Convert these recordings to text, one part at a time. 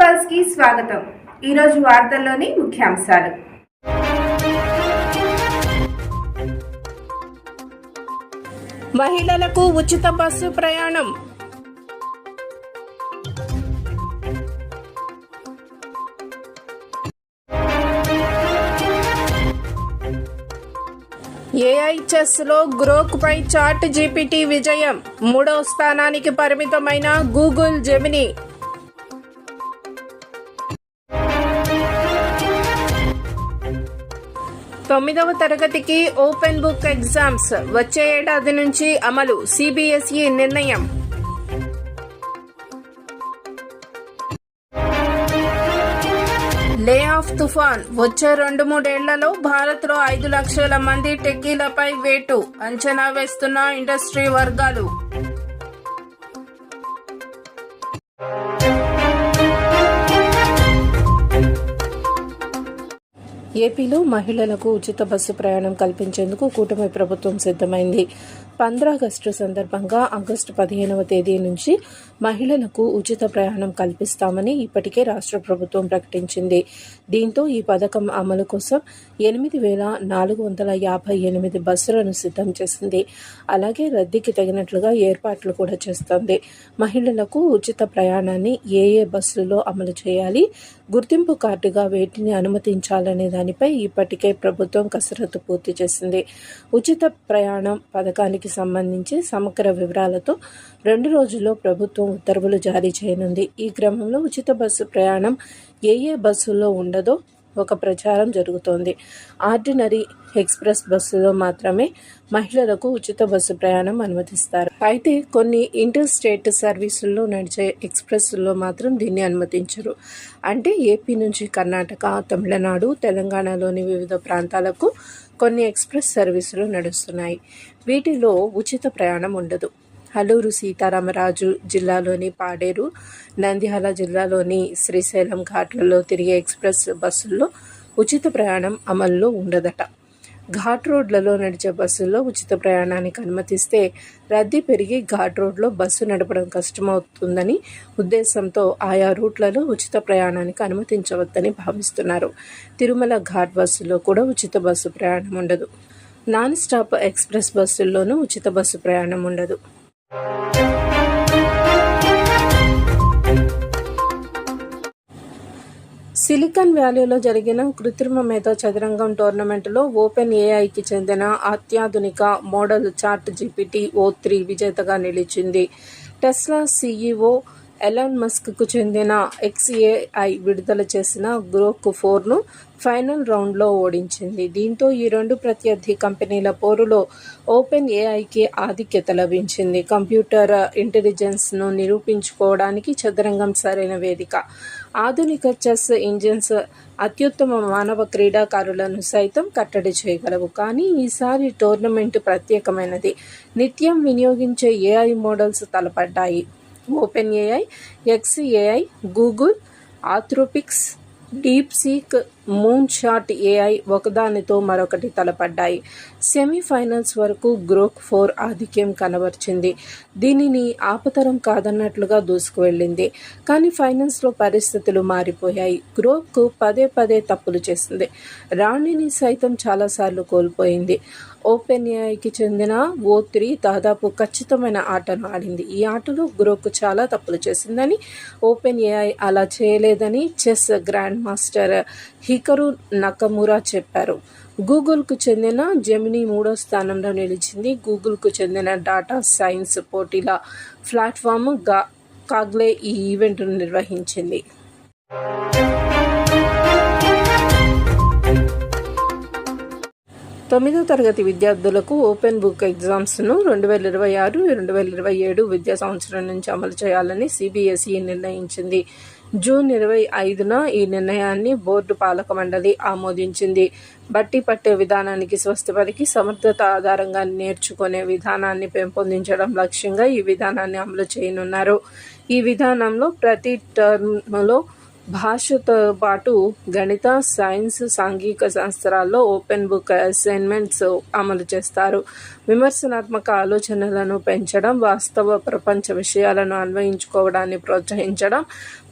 పల్స్కి స్వాగతం. ఈరోజు వార్తల్లోని ముఖ్యాంశాలు. మహిళలకు ఉచిత బస్సు ప్రయాణం. ఏఐ చెస్లో గ్రోక్ పై చాట్ జీపీటీ విజయం. మూడో స్థానానికి పరిమితమైన గూగుల్ జెమినీ తొమ్మిదవ తరగతికి ఓపెన్ బుక్ ఎగ్జామ్స్. వచ్చే ఏడాది నుంచి అమలు. సిబిఎస్ఈ నిర్ణయం. లే ఆఫ్ తుఫాన్. వచ్చే రెండు మూడేళ్ళలో భారత్లో ఐదు లక్షల మంది టెక్కీలపై వేటు. అంచనా వేస్తున్న ఇండస్ట్రీ వర్గాలు. ఏపీలో మహిళలకు ఉచిత బస్సు ప్రయాణం కల్పించేందుకు కూటమి ప్రభుత్వం సిద్ధమైంది. పంద్రాగస్టు సందర్భంగా ఆగస్టు పదిహేనవ తేదీ నుంచి మహిళలకు ఉచిత ప్రయాణం కల్పిస్తామని ఇప్పటికే రాష్ట్ర ప్రభుత్వం ప్రకటించింది. దీంతో ఈ పథకం అమలు కోసం ఎనిమిది వేల నాలుగు వందల యాభై ఎనిమిది బస్సులను సిద్ధం చేసింది. అలాగే రద్దీకి తగినట్లుగా ఏర్పాట్లు కూడా చేస్తోంది. మహిళలకు ఉచిత ప్రయాణాన్ని ఏ ఏ బస్సులలో అమలు చేయాలి గుర్తింపు కార్డుగా వేటిని అనుమతించాలనే దానిపై ఇప్పటికే ప్రభుత్వం కసరత్తు పూర్తి చేసింది. ఉచిత ప్రయాణం పథకానికి సంబంధించి సమగ్ర వివరాలతో రెండు రోజుల్లో ప్రభుత్వం ఉత్తర్వులు జారీ చేయనుంది. ఈ క్రమంలో ఉచిత బస్సు ప్రయాణం ఏ ఏ బస్సుల్లో ఉండదో ఒక ప్రచారం జరుగుతోంది. ఆర్డినరీ ఎక్స్ప్రెస్ బస్సులో మాత్రమే మహిళలకు ఉచిత బస్సు ప్రయాణం అనుమతిస్తారు. అయితే కొన్ని ఇంటర్ స్టేట్ సర్వీసుల్లో నడిచే ఎక్స్ప్రెస్లో మాత్రం దీన్ని అనుమతించరు. అంటే ఏపీ నుంచి కర్ణాటక తమిళనాడు తెలంగాణలోని వివిధ ప్రాంతాలకు కొన్ని ఎక్స్ప్రెస్ సర్వీసులు నడుస్తున్నాయి. వీటిలో ఉచిత ప్రయాణం ఉండదు. హలూరు సీతారామరాజు జిల్లాలోని పాడేరు నంద్యాల జిల్లాలోని శ్రీశైలం ఘాట్లలో తిరిగే ఎక్స్ప్రెస్ బస్సుల్లో ఉచిత ప్రయాణం అమల్లో ఉండదట. ఘాట్ రోడ్లలో నడిచే బస్సుల్లో ఉచిత ప్రయాణానికి అనుమతిస్తే రద్దీ పెరిగి ఘాట్ రోడ్లో బస్సు నడపడం కష్టమవుతుందని ఉద్దేశంతో ఆయా రూట్లలో ఉచిత ప్రయాణానికి అనుమతించవద్దని భావిస్తున్నారు. తిరుమల ఘాట్ బస్సులో కూడా ఉచిత బస్సు ప్రయాణం ఉండదు. నాన్ స్టాప్ ఎక్స్ప్రెస్ బస్సుల్లోనూ ఉచిత బస్సు ప్రయాణం ఉండదు. సిలికాన్ వ్యాలీలో జరిగిన కృత్రిమ మేధో చదరంగం టోర్నమెంట్లో ఓపెన్ ఏఐకి చెందిన అత్యాధునిక model chat GPT O three విజేతగా నిలిచింది. టెస్లా సీఈఓ ఎలాన్ మస్క్కు చెందిన ఎక్స్ఏఐ విడుదల చేసిన గ్రోక్ ఫోర్ను ఫైనల్ రౌండ్లో ఓడించింది. దీంతో ఈ రెండు ప్రత్యర్థి కంపెనీల పోరులో ఓపెన్ ఏఐకి ఆధిక్యత లభించింది. కంప్యూటర్ ఇంటెలిజెన్స్ను నిరూపించుకోవడానికి చదరంగం సరైన వేదిక. ఆధునిక చెస్ ఇంజిన్స్ అత్యుత్తమ మానవ క్రీడాకారులను సైతం కట్టడి చేయగలవు. కానీ ఈసారి టోర్నమెంట్ ప్రత్యేకమైనది. నిత్యం వినియోగించే AI models తలపడ్డాయి. Open AI x AI Google Anthropic's DeepSeek Moonshot AI ఒకదానితో మరొకటి తలపడ్డాయి. సెమీఫైనల్స్ వరకు గ్రోక్ ఫోర్ ఆధిక్యం కనబర్చింది. దీనిని ఆపతరం కాదన్నట్లుగా దూసుకువెళ్ళింది. కానీ ఫైనల్స్లో పరిస్థితులు మారిపోయాయి. గ్రోక్కు పదే పదే తప్పులు చేసింది. రాణిని సైతం చాలాసార్లు కోల్పోయింది. ఓపెన్ ఏఐకి చెందిన ఓ త్రీ దాదాపు ఖచ్చితమైన ఆటను ఆడింది. ఈ ఆటలో గ్రోక్ చాలా తప్పులు చేసిందని ఓపెన్ ఏఐ అలా చేయలేదని chess grand master Hikaru Nakamura చెప్పారు. గూగుల్కు చెందిన జెమినీ మూడో స్థానంలో నిలిచింది. గూగుల్కు చెందిన డాటా సైన్స్ పోటీల ప్లాట్ఫామ్గా కాగ్లే ఈ ఈవెంట్ను నిర్వహించింది. తొమ్మిదో తరగతి విద్యార్థులకు ఓపెన్ బుక్ ఎగ్జామ్స్ను రెండు వేల ఇరవై ఆరు రెండు వేల ఇరవై ఏడు విద్యా సంవత్సరం నుంచి అమలు చేయాలని సిబిఎస్ఈ నిర్ణయించింది. జూన్ ఇరవై ఐదున ఈ నిర్ణయాన్ని బోర్డు పాలక మండలి ఆమోదించింది. బట్టి పట్టే విధానానికి స్వస్థపరికి సమర్థత ఆధారంగా నేర్చుకునే విధానాన్ని పెంపొందించడం లక్ష్యంగా ఈ విధానాన్ని అమలు చేయనున్నారు. ఈ విధానంలో ప్రతి టర్మ్లో భాషతో పాటు గణిత సైన్స్ సాంఘిక శాస్త్రాల్లో ఓపెన్ బుక్ అసైన్మెంట్స్ అమలు చేస్తారు. విమర్శనాత్మక ఆలోచనలను పెంచడం వాస్తవ ప్రపంచ విషయాలను అన్వయించుకోవడాన్ని ప్రోత్సహించడం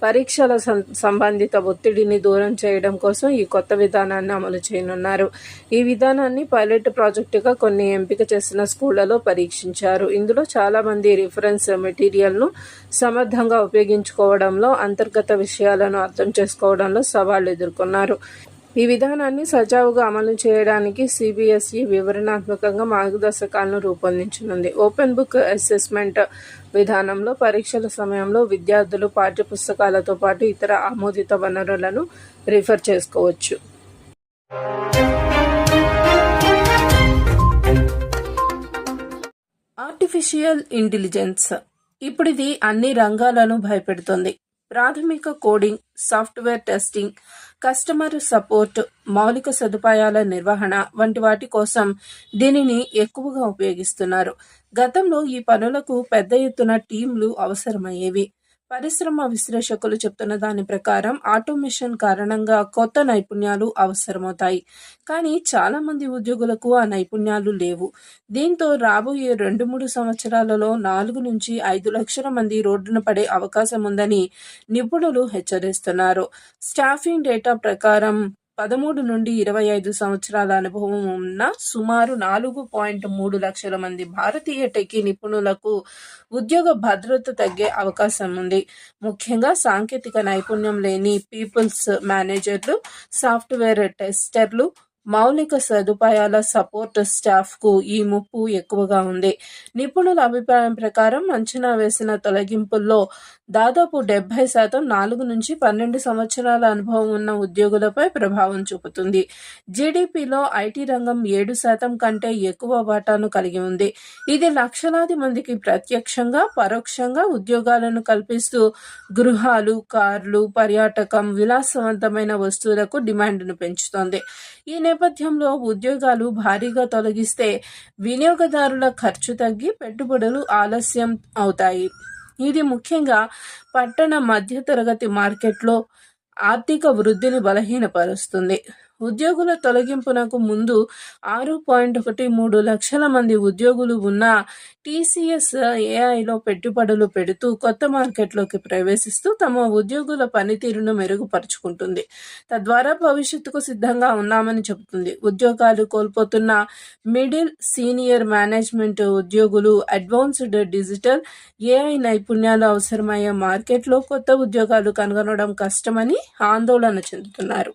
పరీక్షల సం- సంబంధిత ఒత్తిడిని దూరం చేయడం కోసం ఈ కొత్త విధానాన్ని అమలు చేయనున్నారు. ఈ విధానాన్ని పైలట్ ప్రాజెక్టుగా కొన్ని ఎంపిక చేసిన స్కూళ్ళలో పరీక్షించారు. ఇందులో చాలా మంది రిఫరెన్స్ మెటీరియల్ను సమర్థంగా ఉపయోగించుకోవడంలో అంతర్గత విషయాలను అర్థం చేసుకోవడంలో సవాళ్ళు ఎదుర్కొన్నారు. ఈ విధానాన్ని సజావుగా అమలు చేయడానికి సిబిఎస్ఈ వివరణాత్మకంగా మార్గదర్శకాలను రూపొందించనుంది. ఓపెన్ బుక్ అసెస్మెంట్ విధానంలో పరీక్షల సమయంలో విద్యార్థులు పాఠ్యపుస్తకాలతో పాటు ఇతర ఆమోదిత వనరులను రిఫర్ చేసుకోవచ్చు. Artificial intelligence. ఇప్పుడు ఇది అన్ని రంగాలను భయపెడుతుంది. ప్రాథమిక coding software testing customer support మౌలిక సదుపాయాల నిర్వహణ వంటి వాటి కోసం దీనిని ఎక్కువగా ఉపయోగిస్తున్నారు. గతంలో ఈ పనులకు పెద్ద ఎత్తున టీంలు అవసరమయ్యేవి. పరిశ్రమ విశ్లేషకులు చెప్తున్న దాని ప్రకారం ఆటోమేషన్ కారణంగా కొత్త నైపుణ్యాలు అవసరమవుతాయి. కానీ చాలా మంది ఉద్యోగులకు ఆ నైపుణ్యాలు లేవు. దీంతో రాబోయే రెండు మూడు సంవత్సరాలలో నాలుగు నుంచి ఐదు లక్షల మంది రోడ్డున పడే అవకాశం ఉందని నిపుణులు హెచ్చరిస్తున్నారు. స్టాఫింగ్ డేటా ప్రకారం పదమూడు నుండి ఇరవై ఐదు సంవత్సరాల అనుభవం ఉన్న సుమారు నాలుగు పాయింట్ మూడు లక్షల మంది భారతీయ టెకీ నిపుణులకు ఉద్యోగ భద్రత తగ్గే అవకాశం ఉంది. ముఖ్యంగా సాంకేతిక నైపుణ్యం లేని పీపుల్స్ మేనేజర్లు సాఫ్ట్వేర్ టెస్టర్లు మౌలిక సదుపాయాల సపోర్ట్ స్టాఫ్కు ఈ ముప్పు ఎక్కువగా ఉంది. నిపుణుల అభిప్రాయం ప్రకారం అంచనా వేసిన తొలగింపుల్లో దాదాపు డెబ్బై శాతం నాలుగు నుంచి పన్నెండు సంవత్సరాల అనుభవం ఉన్న ఉద్యోగులపై ప్రభావం చూపుతుంది. జీడిపిలో ఐటీ రంగం ఏడు శాతం కంటే ఎక్కువ వాటాను కలిగి ఉంది. ఇది లక్షలాది మందికి ప్రత్యక్షంగా పరోక్షంగా ఉద్యోగాలను కల్పిస్తూ గృహాలు కార్లు పర్యాటకం విలాసవంతమైన వస్తువులకు డిమాండ్ను పెంచుతోంది. ఈ నేపథ్యంలో ఉద్యోగాలు భారీగా తొలగిస్తే వినియోగదారుల ఖర్చు తగ్గి పెట్టుబడులు ఆలస్యం అవుతాయి. ఇది ముఖ్యంగా పట్టణ మధ్యతరగతి మార్కెట్లో ఆర్థిక వృద్ధిని బలహీనపరుస్తుంది. ఉద్యోగుల తొలగింపునకు ముందు ఆరు పాయింట్ ఒకటి మూడు లక్షల మంది ఉద్యోగులు ఉన్న టీసీఎస్ ఏఐలో పెట్టుబడులు పెడుతూ కొత్త మార్కెట్లోకి ప్రవేశిస్తూ తమ ఉద్యోగుల పనితీరును మెరుగుపరుచుకుంటుంది. తద్వారా భవిష్యత్తుకు సిద్ధంగా ఉన్నామని చెబుతుంది. ఉద్యోగాలు కోల్పోతున్న మిడిల్ సీనియర్ మేనేజ్మెంట్ ఉద్యోగులు అడ్వాన్స్డ్ డిజిటల్ ఏఐ నైపుణ్యాలు అవసరమయ్యే మార్కెట్లో కొత్త ఉద్యోగాలు కనుగొనడం కష్టమని ఆందోళన చెందుతున్నారు.